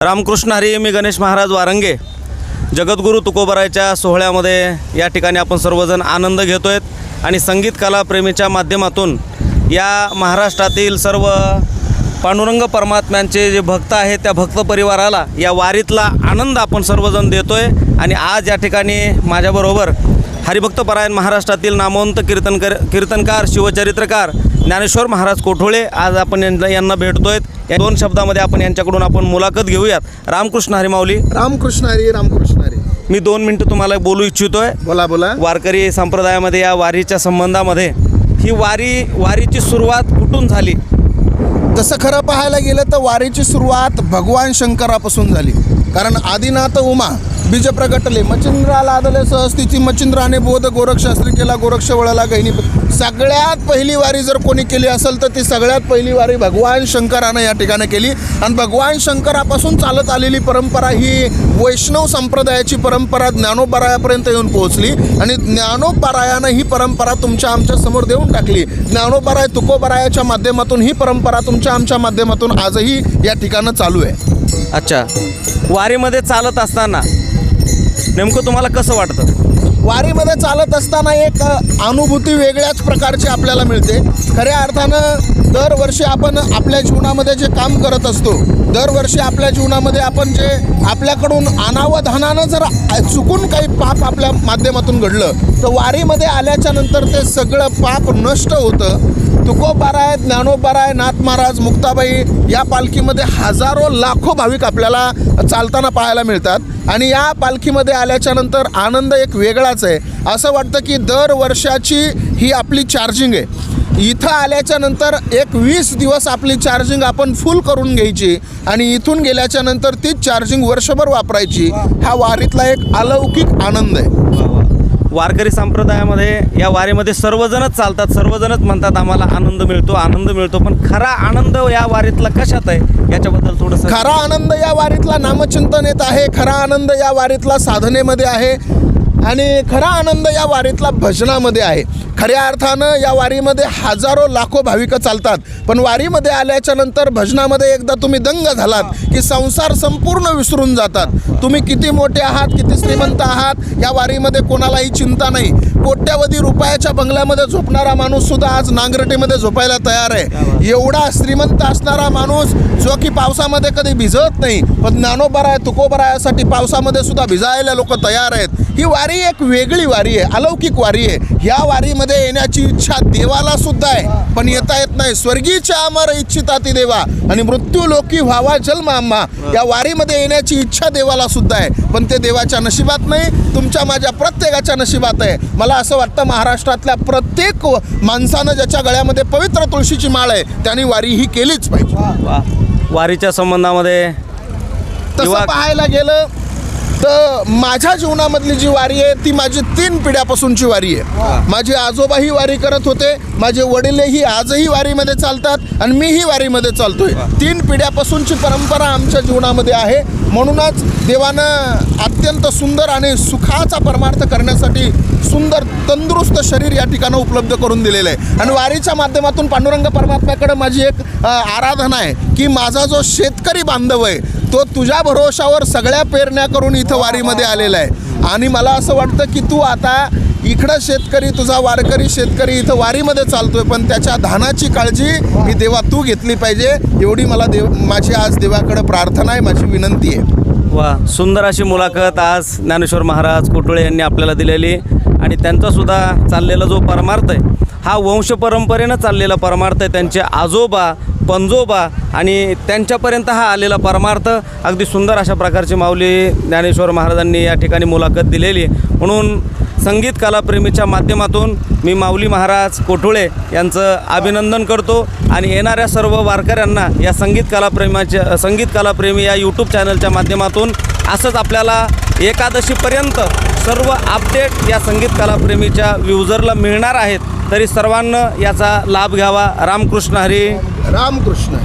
रामकृष्ण हरी मी गणेश महाराज वारंगे. जगद्गुरू तुकोबरायच्या सोहळ्यामध्ये या ठिकाणी आपण सर्वजण आनंद घेतो आहेत आणि संगीत कलाप्रेमीच्या माध्यमातून या महाराष्ट्रातील सर्व पांडुरंग परमात्म्यांचे जे भक्त आहेत त्या भक्त परिवाराला या वारीतला आनंद आपण सर्वजण देतो आहे आणि आज या ठिकाणी माझ्याबरोबर हरिभक्तपरायण महाराष्ट्रातील नामवंत कीर्तनकर कीर्तनकार शिवचरित्रकार ज्ञानेश्वर महाराज कोठोळे आज आपण यांना यांना भेटतोय या दोन शब्दामध्ये आपण यांच्याकडून आपण मुलाखत घेऊयात. रामकृष्ण हरिमाऊली रामकृष्ण हरी रामकृष्ण हरी. मी दोन मिनटं तुम्हाला बोलू इच्छितोय. बोला बोला. वारकरी संप्रदायामध्ये या वारीच्या संबंधामध्ये ही वारी वारीची सुरुवात कुठून झाली? तसं खरं पाहायला गेलं तर वारीची सुरुवात भगवान शंकरापासून झाली. कारण आदिनाथ उमा बीज प्रगटले मच्छिंद्राला आदले सहस्तीची मचिंद्राने बोध गोरख शास्त्री केला गोरक्ष वळाला गहिनी. सगळ्यात पहिली वारी जर कोणी केली असेल तर ती सगळ्यात पहिली वारी भगवान शंकरानं या ठिकाणी केली. आणि भगवान शंकरापासून चालत आलेली परंपरा ही वैष्णव संप्रदायाची परंपरा ज्ञानोपरायापर्यंत येऊन पोहोचली. आणि ज्ञानोपरायानं ही परंपरा तुमच्या आमच्यासमोर देऊन टाकली. ज्ञानोपराय तुकोबरायाच्या माध्यमातून ही परंपरा तुमच्या आमच्या माध्यमातून आजही या ठिकाणं चालू आहे. अच्छा. वारीमध्ये चालत असताना नेमकं तुम्हाला कसं वाटतं? वारीमध्ये चालत असताना एक अनुभूती वेगळ्याच प्रकारची आपल्याला मिळते. खऱ्या अर्थानं दरवर्षी आपण आपल्या जीवनामध्ये जे काम करत असतो दरवर्षी आपल्या जीवनामध्ये आपण जे आपल्याकडून अनावधानानं जर चुकून काही पाप आपल्या माध्यमातून घडलं तर वारीमध्ये आल्याच्यानंतर ते सगळं पाप नष्ट होतं. तुकोबाराय ज्ञानोबाराय नाथ महाराज मुक्ताबाई या पालखीमध्ये हजारो लाखो भाविक आपल्याला चालताना पाहायला मिळतात. आणि या पालखीमध्ये आल्याच्यानंतर आनंद एक वेगळाच आहे. असं वाटतं की दर वर्षाची ही आपली चार्जिंग आहे. इथं आल्याच्यानंतर एक वीस दिवस आपली चार्जिंग आपण फुल करून घ्यायची आणि इथून गेल्याच्यानंतर तीच चार्जिंग वर्षभर वापरायची. हा वारीतला एक अलौकिक आनंद आहे. वारकरी संप्रदायामध्ये या वारीमध्ये सर्वजणच चालतात सर्वजणच म्हणतात आम्हाला आनंद मिळतो आनंद मिळतो. पण खरा आनंद या वारीतला कशात आहे? याच्याबद्दल थोडंसं खरा आनंद या वारीतला नामचिंतन येत आहे खरा आनंद या वारीतला साधनेमध्ये आहे आणि खरा आनंद या वारीतला भजनामध्ये आहे. खऱ्या अर्थानं या वारीमध्ये हजारो लाखो भाविक चालतात. पण वारीमध्ये आल्याच्यानंतर भजनामध्ये एकदा तुम्ही दंग झालात की संसार संपूर्ण विसरून जातात. तुम्ही किती मोठे आहात किती श्रीमंत आहात या वारीमध्ये कोणालाही चिंता नाही. कोट्यावधी रुपयाच्या बंगल्यामध्ये झोपणारा माणूस सुद्धा आज नांगरटीमध्ये झोपायला तयार आहे. एवढा श्रीमंत असणारा माणूस जो की पावसामध्ये कधी भिजत नाही पण ज्ञानोबराय तुकोबरायासाठी पावसामध्ये सुद्धा भिजायला लोक तयार आहेत. ही वारी एक वेगळी वारी आहे अलौकिक वारी आहे. ह्या वारीमध्ये येण्याची इच्छा देवाला सुद्धा आहे. पण येता येत नाही. स्वर्गीच्या अमर इच्छिता ती देवा. आणि मृत्यू लोकी व्हावा जन्म आम्हा. या वारीमध्ये येण्याची इच्छा देवाला सुद्धा आहे. पण ते देवाच्या नशिबात नाही. तुमच्या माझ्या प्रत्येकाच्या नशिबात आहे. मला असं वाटतं महाराष्ट्रातल्या प्रत्येक माणसानं ज्याच्या गळ्यामध्ये पवित्र तुळशीची माळ आहे त्यांनी वारी ही केलीच पाहिजे. वारीच्या संबंधामध्ये तसं पाहायला गेलं तर माझ्या जीवनामधली जी वारी आहे ती माझी तीन पिढ्यापासूनची वारी आहे. माझे आजोबाही वारी करत होते माझे वडीलही आजही वारीमध्ये चालतात आणि मीही वारीमध्ये चालतोय. तीन पिढ्यापासूनची परंपरा आमच्या जीवनामध्ये आहे. म्हणूनच देवानं अत्यंत सुंदर आणि सुखाचा परमार्थ करण्यासाठी सुंदर तंदुरुस्त शरीर या ठिकाणं उपलब्ध करून दिलेलं आहे. आणि वारीच्या माध्यमातून पांडुरंग परमात्म्याकडे माझी एक आराधना आहे की माझा जो शेतकरी बांधव आहे तो तुझ्या भरोशावर सगळ्या पेरण्या करून इथं वारीमध्ये आलेला आहे. आणि मला असं वाटतं की तू आता इकडं शेतकरी तुझा वारकरी शेतकरी इथं वारीमध्ये चालतोय पण त्याच्या धानाची काळजी ही देवा तू घेतली पाहिजे. एवढी मला देव माझी आज देवाकडे प्रार्थना आहे माझी विनंती आहे. वा सुंदर अशी मुलाखत आज ज्ञानेश्वर महाराज कोटुळे यांनी आपल्याला दिलेली आणि त्यांचासुद्धा चाललेला जो परमार्थ आहे हा वंश परंपरेनं चाललेला परमार्थ आहे त्यांचे आजोबा पंजोबा आणि त्यांच्यापर्यंत हा आलेला परमार्थ अगदी सुंदर अशा प्रकारची माऊली ज्ञानेश्वर महाराजांनी या ठिकाणी मुलाखत दिलेली म्हणून संगीत कलाप्रेमीच्या माध्यमातून मी माऊली महाराज कोठुळे यांचं अभिनंदन करतो आणि येणाऱ्या सर्व वारकऱ्यांना या संगीत कलाप्रेमाच्या संगीत कलाप्रेमी या यूट्यूब चॅनलच्या माध्यमातून असंच आपल्याला एकादशीपर्यंत सर्व अपडेट या संगीत कलाप्रेमीच्या युजरला मिळणार आहेत. तरी सर्वांना याचा लाभ घ्यावा. रामकृष्ण हरी. रामकृष्ण